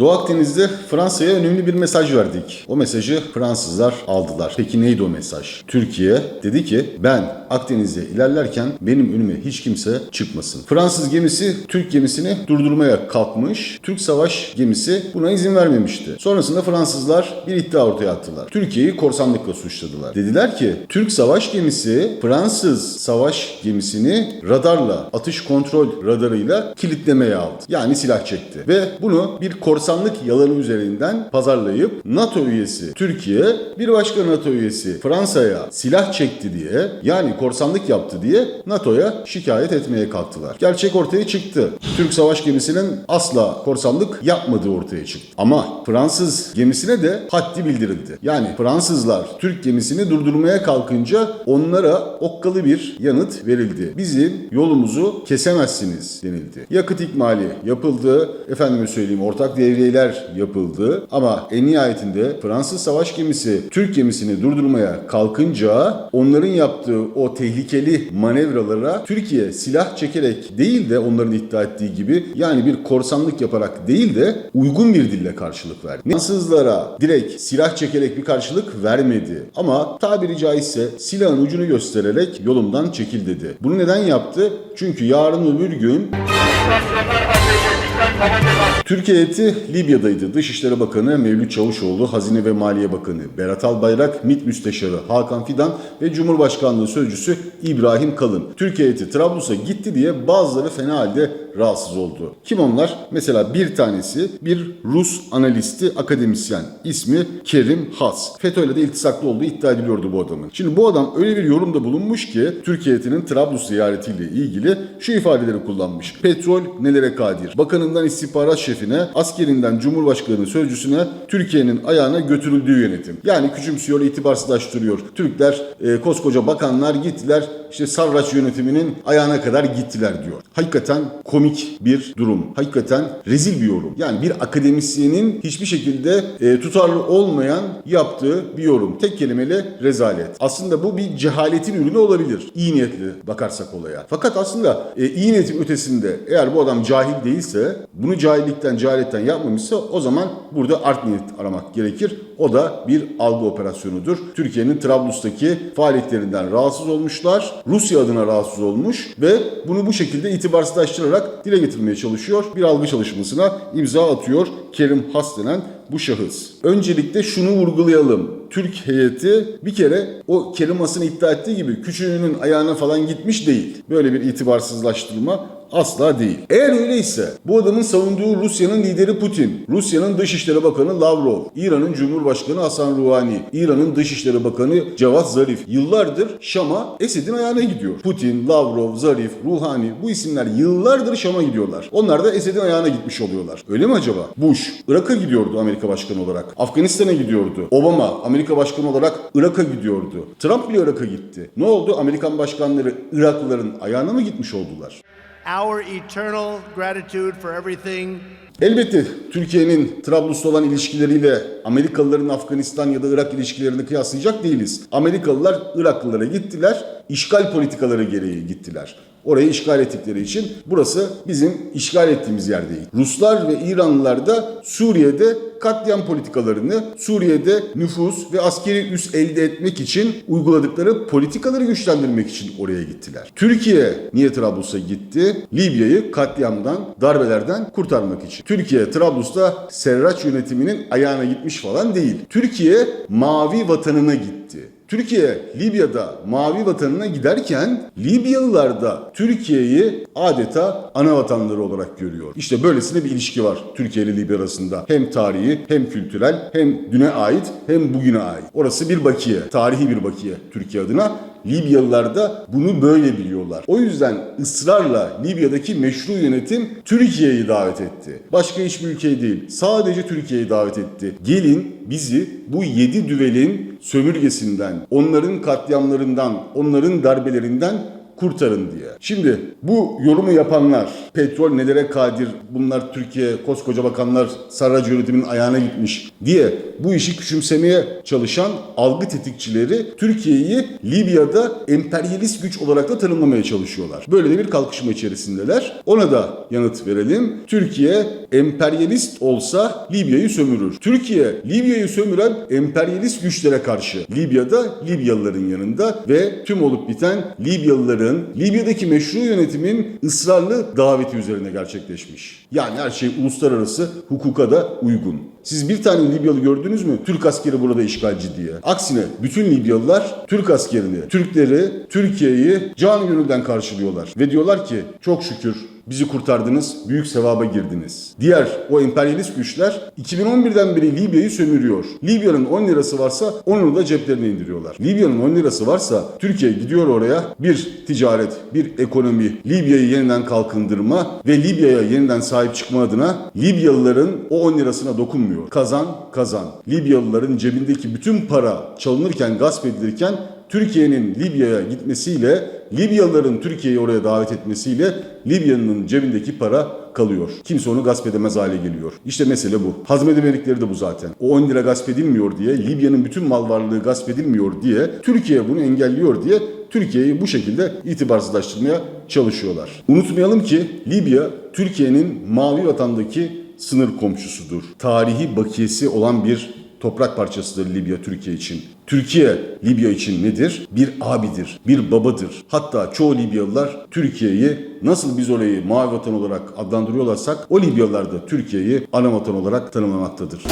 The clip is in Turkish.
Doğu Akdeniz'de Fransa'ya önemli bir mesaj verdik. O mesajı Fransızlar aldılar. Peki neydi o mesaj? Türkiye dedi ki ben Akdeniz'e ilerlerken benim önüme hiç kimse çıkmasın. Fransız gemisi Türk gemisini durdurmaya kalkmış. Türk savaş gemisi buna izin vermemişti. Sonrasında Fransızlar bir iddia ortaya attılar. Türkiye'yi korsanlıkla suçladılar. Dediler ki Türk savaş gemisi Fransız savaş gemisini radarla, atış kontrol radarıyla kilitlemeye aldı. Yani silah çekti. Ve bunu bir korsanlık yalanı üzerinden pazarlayıp NATO üyesi Türkiye bir başka NATO üyesi Fransa'ya silah çekti diye yani korsanlık yaptı diye NATO'ya şikayet etmeye kalktılar. Gerçek ortaya çıktı. Türk savaş gemisinin asla korsanlık yapmadığı ortaya çıktı. Ama Fransız gemisine de haddi bildirildi. Yani Fransızlar Türk gemisini durdurmaya kalkınca onlara okkalı bir yanıt verildi. Bizim yolumuzu kesemezsiniz denildi. Yakıt ikmali yapıldı. Efendime söyleyeyim ortak devriyeler yapıldı. Ama en nihayetinde Fransız savaş gemisi Türk gemisini durdurmaya kalkınca onların yaptığı o tehlikeli manevralara Türkiye silah çekerek değil de onların iddia ettiği gibi yani bir korsanlık yaparak değil de uygun bir dille karşılık verdi. Fransızlara direkt silah çekerek bir karşılık vermedi. Ama tabiri caizse silahın ucunu göstererek yolumdan çekil dedi. Bunu neden yaptı? Çünkü yarın öbür gün Türkiye heyeti Libya'daydı. Dışişleri Bakanı Mevlüt Çavuşoğlu, Hazine ve Maliye Bakanı Berat Albayrak, MİT Müsteşarı Hakan Fidan ve Cumhurbaşkanlığı Sözcüsü İbrahim Kalın. Türkiye heyeti Trablus'a gitti diye bazıları fena halde rahatsız oldu. Kim onlar? Mesela bir tanesi bir Rus analisti, akademisyen. İsmi Kerim Has. FETÖ'yle de iltisaklı olduğu iddia ediliyordu bu adamın. Şimdi bu adam öyle bir yorumda bulunmuş ki Türkiye heyetinin Trablus ziyaretiyle ilgili şu ifadeleri kullanmış. Petrol nelere kadir? Bakanından istihbarat şefine, askerinden Cumhurbaşkanı sözcüsüne Türkiye'nin ayağına götürüldüğü yönetim. Yani küçümsüyor, itibarsızlaştırıyor. Türkler, e, koskoca bakanlar gittiler işte Sarraç yönetiminin ayağına kadar gittiler diyor. Hakikaten komik bir durum. Hakikaten rezil bir yorum. Yani bir akademisyenin hiçbir şekilde e, tutarlı olmayan yaptığı bir yorum. Tek kelimeyle rezalet. Aslında bu bir cehaletin ürünü olabilir. İyi niyetli bakarsak olaya. Fakat aslında e, iyi niyetin ötesinde eğer bu adam cahil değilse, bunu cahillikten, cehaletten yapmamışsa o zaman burada art niyet aramak gerekir. O da bir algı operasyonudur. Türkiye'nin Trablus'taki faaliyetlerinden rahatsız olmuşlar. Rusya adına rahatsız olmuş ve bunu bu şekilde itibarsızlaştırarak dile getirmeye çalışıyor. Bir algı çalışmasına imza atıyor Kerim Has denen bu şahıs. Öncelikle şunu vurgulayalım. Türk heyeti bir kere o Kerim Has'ın iddia ettiği gibi küçüğünün ayağına falan gitmiş değil. Böyle bir itibarsızlaştırma asla değil. Eğer öyleyse bu adamın savunduğu Rusya'nın lideri Putin, Rusya'nın Dışişleri Bakanı Lavrov, İran'ın Cumhurbaşkanı Hasan Rouhani, İran'ın Dışişleri Bakanı Cevat Zarif yıllardır Şam'a Esed'in ayağına gidiyor. Putin, Lavrov, Zarif, Rouhani bu isimler yıllardır Şam'a gidiyorlar. Onlar da Esed'in ayağına gitmiş oluyorlar. Öyle mi acaba? Bush, Irak'a gidiyordu Amerika Başkanı olarak. Afganistan'a gidiyordu. Obama, Amerika Başkanı olarak Irak'a gidiyordu. Trump bile Irak'a gitti. Ne oldu? Amerikan başkanları Iraklıların ayağına mı gitmiş oldular? Our eternal gratitude for everything Elbette Türkiye'nin Trablus'ta olan ilişkileriyle Amerikalıların Afganistan ya da Irak ilişkilerini kıyaslayacak değiliz. Amerikalılar Iraklılara gittiler, işgal politikaları gereği gittiler. Orayı işgal ettikleri için burası bizim işgal ettiğimiz yer değil. Ruslar ve İranlılar da Suriye'de katliam politikalarını Suriye'de nüfus ve askeri üs elde etmek için uyguladıkları politikaları güçlendirmek için oraya gittiler. Türkiye niye Trablus'a gitti? Libya'yı katliamdan, darbelerden kurtarmak için. Türkiye Trablus'ta Serraç yönetiminin ayağına gitmiş falan değil. Türkiye mavi vatanına gitti. Türkiye Libya'da mavi vatanına giderken Libyalılar da Türkiye'yi adeta ana vatanları olarak görüyor. İşte böylesine bir ilişki var Türkiye ile Libya arasında. Hem tarihi hem kültürel hem düne ait hem bugüne ait. Orası bir bakiye, tarihi bir bakiye Türkiye adına. Libyalılar da bunu böyle biliyorlar. O yüzden ısrarla Libya'daki meşru yönetim Türkiye'yi davet etti. Başka hiçbir ülkeyi değil. Sadece Türkiye'yi davet etti. Gelin bizi bu yedi düvelin sömürgesinden, onların katliamlarından, onların darbelerinden kurtarın diye. Şimdi bu yorumu yapanlar, petrol nelere kadir, bunlar Türkiye koskoca bakanlar Sarracı yönetiminin ayağına gitmiş diye bu işi küçümsemeye çalışan algı tetikçileri Türkiye'yi Libya'da emperyalist güç olarak da tanımlamaya çalışıyorlar. Böyle de bir kalkışma içerisindeler. Ona da yanıt verelim. Türkiye emperyalist olsa Libya'yı sömürür. Türkiye Libya'yı sömüren emperyalist güçlere karşı Libya'da Libyalıların yanında ve tüm olup biten Libyalıların Libya'daki meşru yönetimin ısrarlı daveti üzerine gerçekleşmiş. Yani her şey uluslararası hukuka da uygun. Siz bir tane Libyalı gördünüz mü? Türk askeri burada işgalci diye. Aksine bütün Libyalılar Türk askerini, Türkleri, Türkiye'yi can gönülden karşılıyorlar. Ve diyorlar ki çok şükür bizi kurtardınız, büyük sevaba girdiniz. Diğer o emperyalist güçler 2011'den beri Libya'yı sömürüyor. Libya'nın 10 lirası varsa onu da ceplerine indiriyorlar. Libya'nın 10 lirası varsa Türkiye gidiyor oraya bir ticaret, bir ekonomi, Libya'yı yeniden kalkındırma ve Libya'ya yeniden sahip çıkma adına Libyalıların o 10 lirasına dokunmuyor. Kazan kazan. Libyalıların cebindeki bütün para çalınırken, gasp edilirken Türkiye'nin Libya'ya gitmesiyle, Libyalıların Türkiye'yi oraya davet etmesiyle Libya'nın cebindeki para kalıyor. Kimse onu gasp edemez hale geliyor. İşte mesele bu. Hazmedemedikleri de bu zaten. O 10 lira gasp edilmiyor diye, Libya'nın bütün mal varlığı gasp edilmiyor diye, Türkiye bunu engelliyor diye Türkiye'yi bu şekilde itibarsızlaştırmaya çalışıyorlar. Unutmayalım ki Libya Türkiye'nin mavi vatandaki sınır komşusudur. Tarihi bakiyesi olan bir toprak parçasıdır Libya Türkiye için. Türkiye Libya için nedir? Bir abidir, bir babadır. Hatta çoğu Libyalılar Türkiye'yi nasıl biz orayı mavi vatan olarak adlandırıyorlarsak o Libyalılar da Türkiye'yi ana vatan olarak tanımlamaktadır.